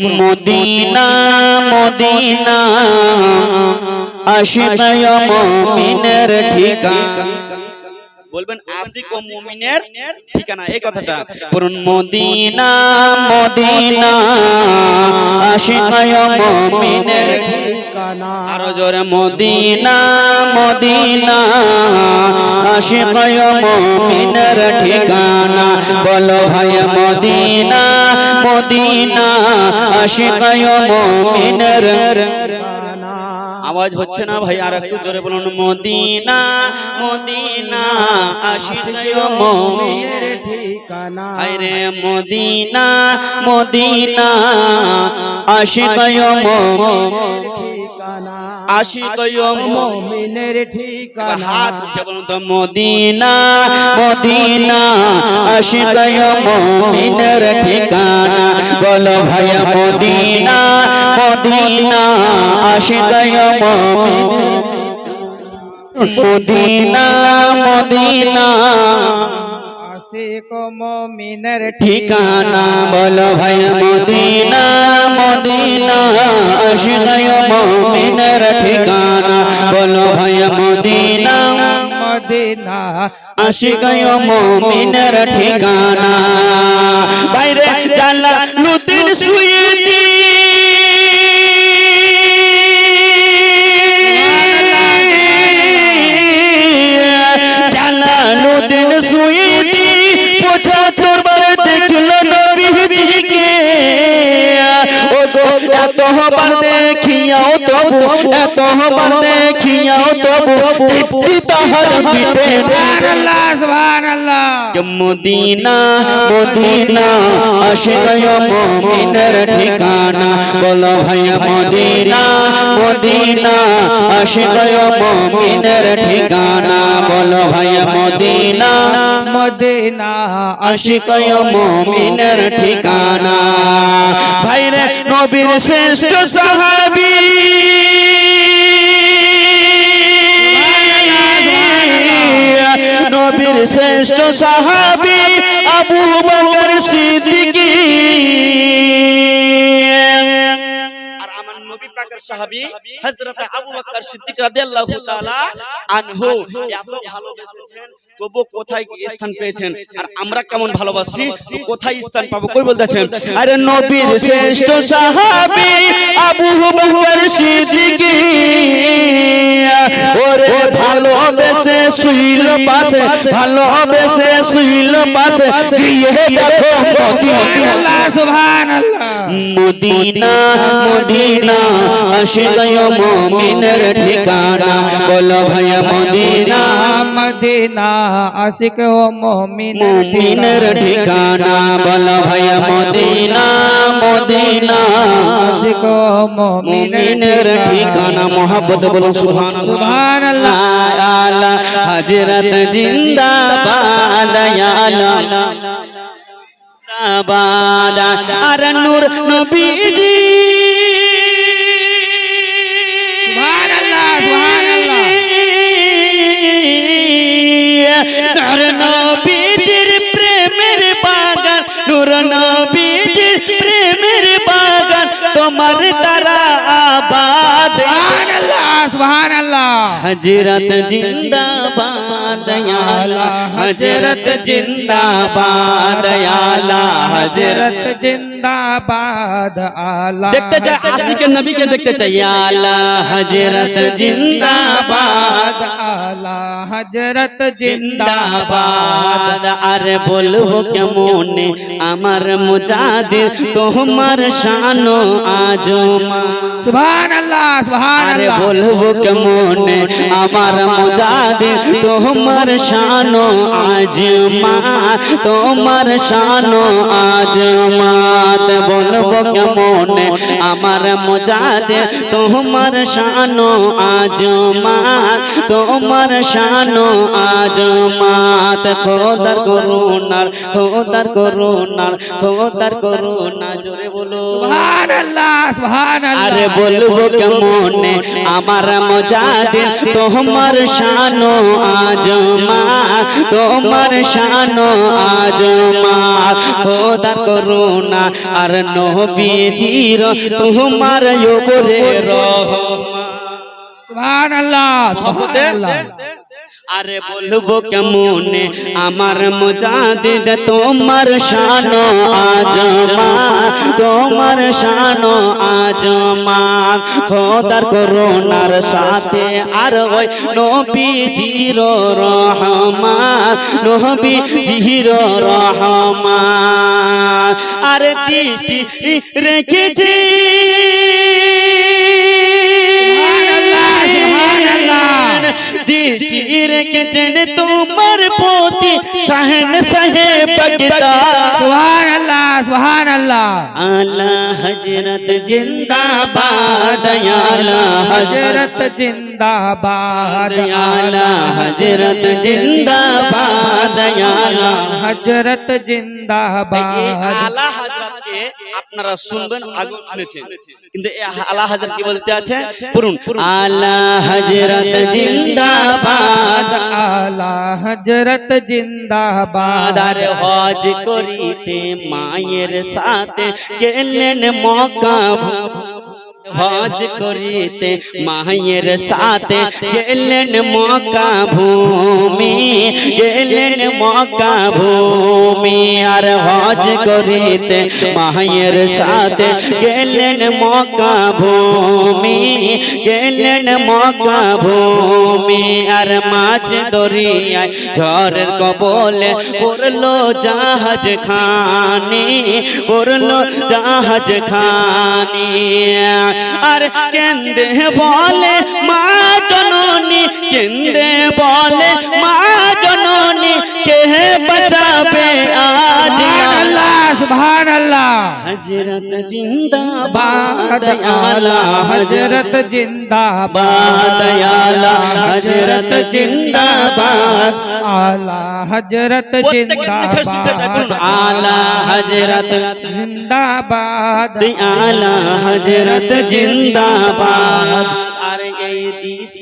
Medina Medina আশিকায় মুমিনের ঠিকানা। বলবেন আশিক ও মুমিনের ঠিকানা এই কথাটা। পড়ুন মদিনা মদিনা আশিকায় মুমিনের ঠিকানা। আরও জোরে মদিনা মদিনা আশিকায় মুমিনের ঠিকানা। বলো ভাই মদিনা মদিনা আশিকায় মুমিনের ঠিকানা আওয়াজ হচ্ছে না ভাই আর একটু জোরে বলুন মদিনা মদিনা আশিকায় মমিনের ঠিকানা। আরে মদিনা মদিনা আশিকায় মমিনের ঠিকানা। আশিকায় মুমিনের ঠিকানা। হাত উঠে বলুন তো মদিনা মদিনা আশিকায় মুমিনের ঠিকানা। বলো ভাই মদিনা মদিনা মুমিনের মদিনা মদিনা আশিক মুমিনের ঠিকানা বলো ভাই মদিনা মদিনা আশিকায় মুমিনের ঠিকানা। বলো ভাই মদিনা মদিনা মুমিনের ঠিকানা। বাইরে জানলা লুতির তবু এত বার দেখিয়াও তবু তৃপ্তি তাহার মিটে মদিনা মদিনা মুমিনের ঠিকানা। বলো ভাই মদিনা মদিনা মুমিনের ঠিকানা। বলো ভাই মদিনা মদিনা আশিকায় মুমিনের ঠিকানা। ভাই রে নবীর শ্রেষ্ঠ সাহাবী। নবীর শ্রেষ্ঠ সাহাবি আবু বকর সিদ্দিকি। আমার নবী পাকের সাহাবি হযরত আবু বকর সিদ্দিক রাদিয়াল্লাহু তাআলা আনহু। এত ভালোবেসেছেন। তবু কোথায় কি স্থান পেয়েছেন? আর আমরা কেমন ভালোবাসি? কোথায় স্থান পাবো? কই বলতেছেন আরে নবীর শ্রেষ্ঠ সাহাবী আবু বকর সিদ্দিকী। ওরে ভালোবেসে শুইল পাশে ভালোবেসে শুইল পাশে। গিয়ে দেখো সুবহানাল্লাহ সুবহানাল্লাহ মদিনা মদিনা আশিকায় মুমিনের ঠিকানা। বলো ভাই মদিনা। মদিনা আশিক ও মুমিনের ঠিকানা। বলো ভাই মদিনা মদিনা। আশিক ও মুমিনের ঠিকানা। মোহাম্মদ বলো সুবহানাল্লাহ। সুবহানাল্লাহ। আলা হযরত জিন্দাবাদ ইয়া আলা আর নূর নবীজি। নবীজির প্রেমের বাগান নূর নবীজির প্রেমের বাগান তোমার দ্বারা আবাদ। সুবহানাল্লাহ সুবহানাল্লাহ। হজরত জিন্দাবাদ। আলা হজরত জিন্দাবাদ আলা হজরত হযরত জিন্দাবাদ আলা দেখতে চাই আশিক নবীকে দেখতে চাই আলা হজরত জিন্দাবাদ আলা হযরত জিন্দাবাদ জিন্দাবাদ আর বলব কেমন আমার মুজাদির তোমার শানো আজমা সুবহানাল্লাহ আরে সুবহানাল্লাহ বলব কেমন আমার মুজাদির তোমার শানো আজমা তোমার শানো আজমাত বলব কেমন আমার মুজাদির তোমার শানো আজমাত তোমার শানো আজমাত খোদার করুণার খোদার করুণার খোদার করুণা জোরে বলো। সুবহানাল্লাহ সুবহানাল্লাহ। আরে বলব কেমন আমার মজাদির তোমার শানো আজ আজমা তোমার শান আজমা খোদা করুণা আর নবীজির তোমার রহমা। সুবহানাল্লাহ সুবহানাল্লাহ। আরে বলব কেমনে? আমার মুজাদিদ তোমার শানো আজমা তোমার শানো আজমা খোদার করোনার সাথে আর ওই নবীজির রহমান। নবীজির রহমান। আর দৃষ্টি রেখেছি। দৃষ্টি রেখেছেন তোমার প্রতি শাহেন সাহেব সুবহানাল্লাহ সুবহানাল্লাহ আলা হজরত জিন্দাবাদ আলা হজরত হযরত জিন্দাবাদ আলা হজরত জিন্দাবাদ আলা হযরত জিন্দাবাদ আলা হজরতকে আপনারা শুনবেন আগে শুনেছেন কিন্তু আলা হজরত কি বলতে আছে? পড়ুন। আলা হজরত জিন্দাবাদ। আলা হযরত জিন্দাবাদ। আর হজ করিতে মায়ের সাথে গেলেন মক্কা। হজ করিতে মায়ের সাথে গেলেন মক্কা ভূমি গেলেন মক্কা ভূমি। আর হজ করিতে মায়ের সাথে গেলেন মক্কা ভূমি গেলেন মক্কা ভূমি। আর মাছ দরিয়ায় ঝড়ের কবলে পড়ল জাহাজ খানি পড়ল জাহাজ খানি। আর কেন্দে বলে মা জননী কেন্দে বলে মা জননী কে বাঁচাবে আজ সুবহানাল্লাহ সুবহানাল্লাহ হজরত জিন্দাবাদ বাদ আলা হযরত জিন্দাবাদ আলা হজরত জিন্দাবাদ আলা হযরত জিন্দাবাদ আলা হজরত জিন্দাবাদ আলা হজরত জিন্দাবাদ আর এই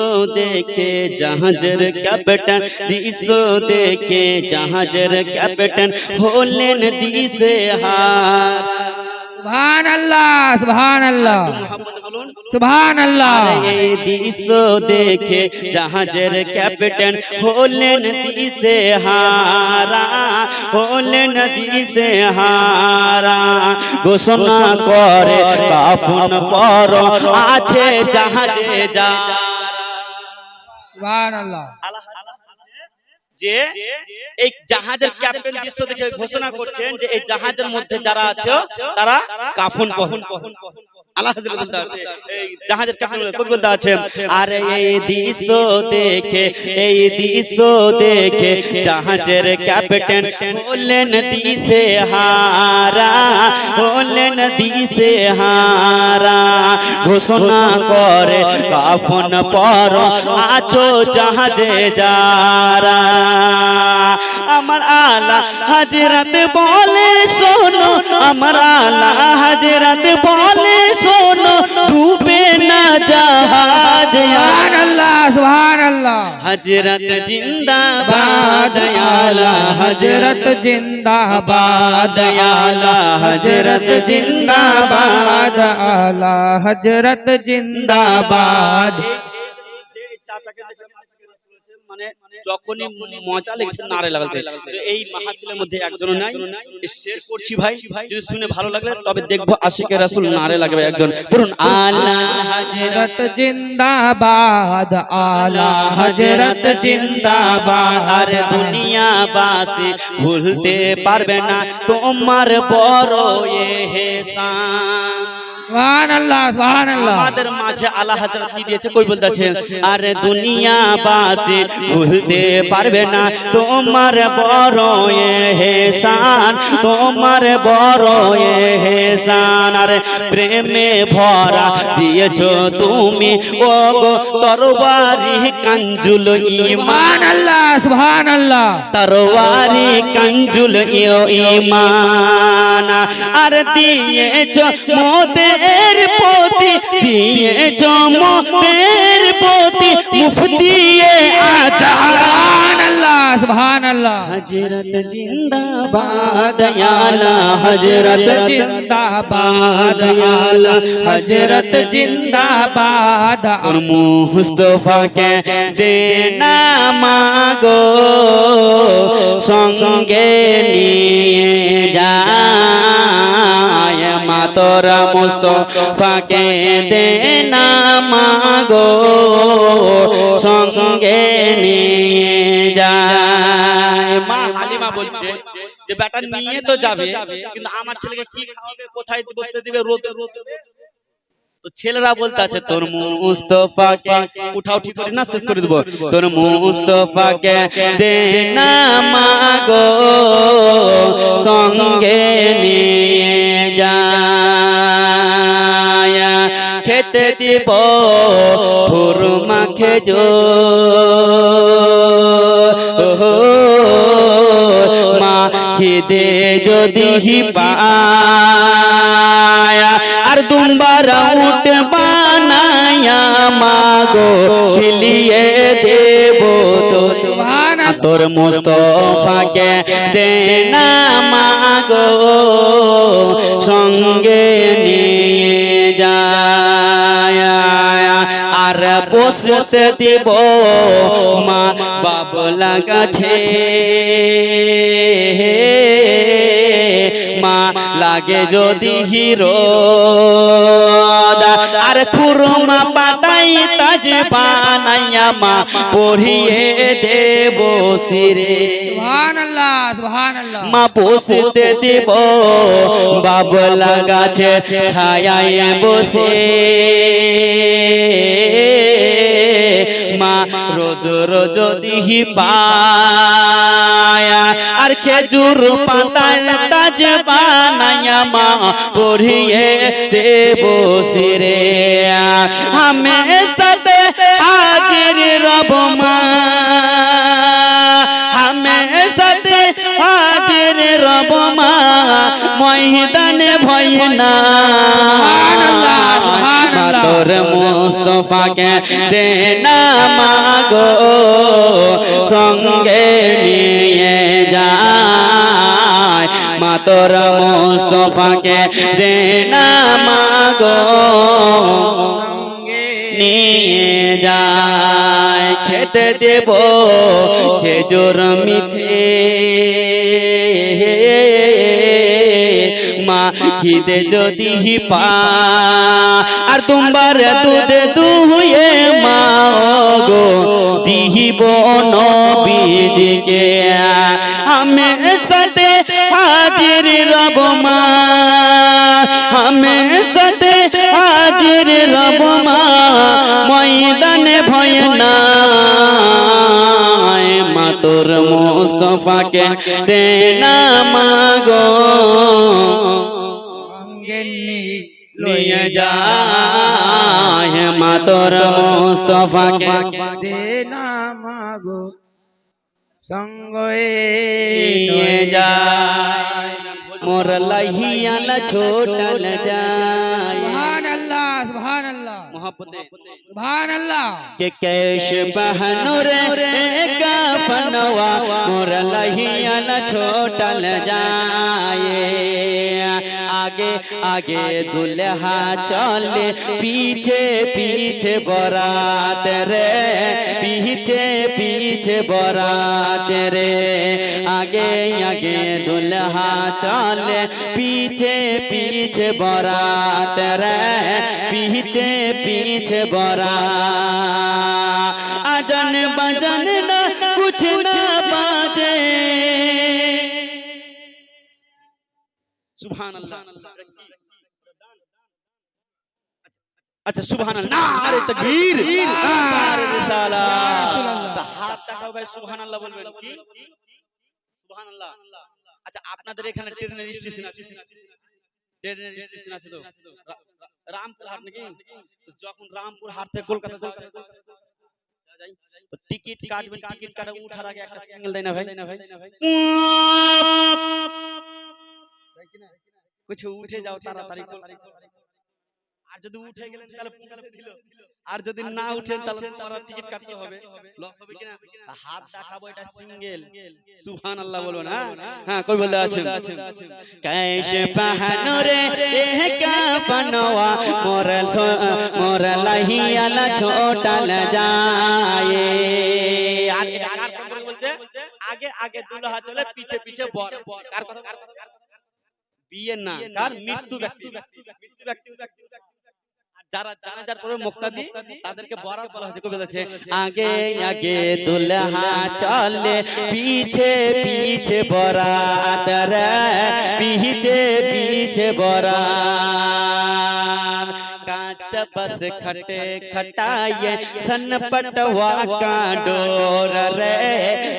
দৃশ্য দেখে জাহাজের ক্যাপ্টেন দৃশ্য দেখে জাহাজের ক্যাপ্টেন হলেন দিশে হার সুবহানাল্লাহ সুবহানাল্লাহ সুবহানাল্লাহ আর এই দৃশ্য দেখে জাহাজের ক্যাপ্টেন হলেন দিশে হারা হলেন দিশে হারা ঘোষণা করে কাপন পর আছে জাহাজে যা সুবহানাল্লাহ যে এই জাহাজের ক্যাপ্টেন ঘোষণা করছেন যে এই জাহাজের মধ্যে যারা আছে, তারা কাফন জাহাজের আছে আর দেখে, এই দেখে, জাহাজের ক্যাপ্টেন হারা বললেন দিশে হারা ঘোষণা করে কাফন পর আছো জাহাজে যারা আমার আলা হাজরত বলে শোনো আমার আলা হাজরত বলে শোনো ডুবে না জাহাজ সুবহানাল্লাহ সুবহানাল্লাহ হজরত জিন্দাবাদ আলা হযরত জিন্দাবাদ আলা হজরত জিন্দাবাদ আলা হজরত জিন্দাবাদ যখনই মজা লেগেছে নারে লাগাচ্ছে তো এই মাহফিলের মধ্যে একজনও নাই শের করছি ভাই। যদি শুনে ভালো লাগলে তবে দেখব আশিকে রাসূল নারে লাগবে একজন। ধরুন আলা হযরত জিন্দাবাদ আলা হযরত জিন্দাবাদ। আর দুনিয়া বাসি ভুলতে পারবে না। তোমার বড় এহসান। আমাদের মাঝে আল্লাহ হযরত কি দিয়েছে? কই বলতেছে আরে দুনিয়া বাসি ভুলতে পারবে না তোমার বড় এহসান তোমার বড় এহসান আরে প্রেমে ভরা দিয়েছ তুমি ও গো তরবারি কাঞ্জুল ইমান। সুবহানাল্লাহ সুবহানাল্লাহ। তরবারি কাঞ্জুল ইমান। আর দিয়েছ মোদের পতি দিয়েছ মোদের পতি মুফতি আজান আল্লাহ সুবহান আল্লাহ হজরত জিন্দাবাদ আলা হজরত জিন্দাবাদ আলা হজরত জিন্দাবাদ और মুস্তফা কে দেনা মাগো সঙ্গে নিয়ে যায় মাতরা মুস্তফা কে দেনা মাগো সঙ্গে নিয়ে যায় মা হালিমা বলছে যে বেটা নিয়ে তো যাবে কিন্তু আমার ছেলেকে কি খাওয়াবে কোথায় বসতে দিবে রোদে রোদে তো ছেলেরা বলতে আছে তোর মুস্তফাকে উঠাও ঠিক করে না শেষ করে দেবো। তোর মুস্তফাকে দে না মাগো সঙ্গে নিয়ে যায়। খেতে দিব ফুরমা খেজো খিদে যদি পায়া আর দুম্বারা উঠ বানায়া মাগো খিলিয়ে দেব তোর মুস্তফাকে দে না মাগো সঙ্গে নিয়ে বসতে দেব মা বাবলা গাছে মা লাগে যদি হিরো। আর খুরমা পাতাই তাজ বানাইয়া মা পড়িয়ে দেব সিরে সুবহান আল্লাহ সুবহান আল্লাহ মা বসতে দেব বাবলা গাছে ছায়ায় বসে রোদ রোজ দিহি পায়া। আর খেজুর পাতায় তাজ বানায়া মা পড়িয়ে দেব সিরে আমি সাথে হাজির রব মা। আমি সাথে হাজির রব মা। ময়দানে ভয় না। তোর মুস্তফাকে দে না মাগো সঙ্গে নিয়ে যায়। মা তোর মুস্তফাকে দে না মাগো নিয়ে যায়। খেতে দেব খেজুর মিঠে। খিদে যদি পা আর তোমার দুধে দুয়ে মা গো দিহিব নবীজিকে। আমি সাথে হাজির রব মা আমি সাথে হাজির রব মা ময়দানে ভয় না তোর মুস্তফাকে দে না মাগো लिए जाए मातोर मुस्तफ़ा के देना मांगो संग जाए। मोर लहिया न छोटल जाए। सुभान अल्लाह सुभान अल्लाह मोहब्बत। सुभान अल्लाह के कैश पहनो रे का पनवा मोर लहिया न छोटल जाए। आगे आगे दुल्हा चले पीछे पीछे बरात रे पीछे पीछे बरात रे आगे आगे दुल्हा चले पीछे पीछे बरात रे पीछे पीछे बरा अजन बजन न कुछ न बाजे সুবহান আল্লাহ আচ্ছা সুবহান আল্লাহ নারে তাকবীর নারে রিসালাত হাত দেখাও ভাই সুবহান আল্লাহ বলবেন কি সুবহান আল্লাহ আচ্ছা আপনাদের এখানে ট্রেনের স্টেশন আছে ট্রেনের স্টেশন আছে তো রামপুর হাট নাকি যখন রামপুর হাট থেকে কলকাতা তো টিকিট কাটবেন টিকিট কাটা উঠার আগে একটা সিগন্যাল দেয় না ভাই কিছু উঠে যাও তাড়াতাড়ি আর যদি উঠে গেলেন তাহলে আর যদি না উঠেন তাহলে তোমার টিকিট কাটতে হবে লস হবে কিনা হাত দেখাবো এটা সিঙ্গেল সুবহানাল্লাহ বলবেন হ্যাঁ হ্যাঁ কই বলে আছেন কাইশে পাহানো রে এহ কাফনওয়া মোর মোর লাহিয়ালা ছোটাল যায় আগে আগে দুলহা চলে পিছে পিছে বর কার কথা বিয়ে না কার মৃত্যু ব্যক্তি মৃত্যু ব্যক্তি আর যারা জানাজার পরে মুক্তাদি তাদেরকে বরাত বলা হয়েছে কবি বলেছে आगे आगे दुल्हा चले पीछे पीछे बरात रे पीछे पीछे बरात कांच बस खटे खटाए सन पटवा का डोर रे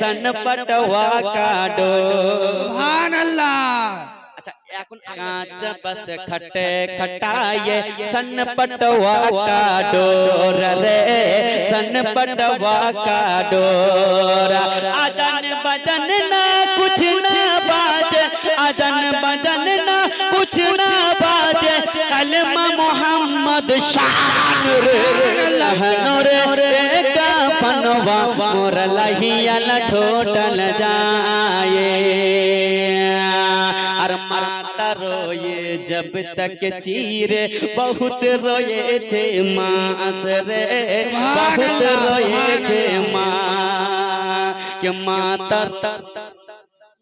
सन पटवा का डोर সুবহান আল্লাহ আচ্ছা এখন कांच बस खटे खटाए सन पटवा का डोर रे सन पटवा का डोर अजन बजन ना कुछ ना बाज अजन बजन ना कुछ ना बाज कलमा मोहम्मद शान रे लहनो रे का पनवा मोर लहिया छोटल जाए जब तक चीर बहुत रोए छे मास रे। बहुत रोए छे माँ। के माता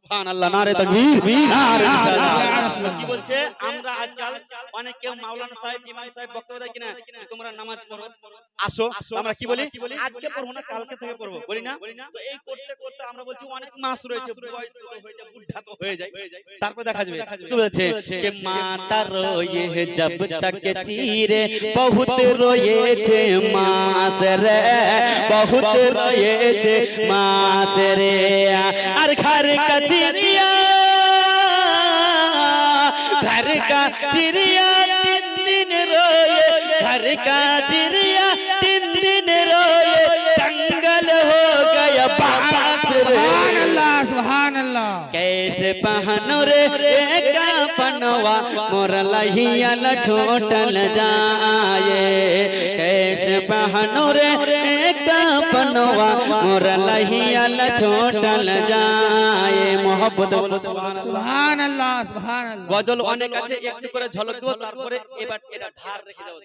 सुभान अल्लाह नारे तकबीर। नारे প্রশ্ন কি বলছে? আমরা আজকাল অনেক কেউ মাওলানা সাহেব ইমাম সাহেব বক্তব্য দেয় কিনা? তোমরা নামাজ পড়ো। আসো আমরা কি বলি? আজকে পড়ব না কালকে থেকে পড়ব। বলি না? তো এই করতে করতে আমরা বলছি অনেক মাস রয়েছে তারপর দেখা যাবে। আর ঘর কচিরিয়া घर का चिड़िया तीन दिन रोए। घर का चिड़िया तीन दिन रोए। जंगल हो गया सुभान अल्लाह सुभान अल्लाह कैसे पहनो रे एका पनवा मोर लहिया ल छोटल जाए। कैसे पहनो रे নওয়া মোর লহিয়াল ছোটল যায়। মোহব্বত সুবহানাল্লাহ। সুবহানাল্লাহ গজল অনেক আছে একটু করে ঝলক দেব তারপরে এবার এটা ধার রেখে দেব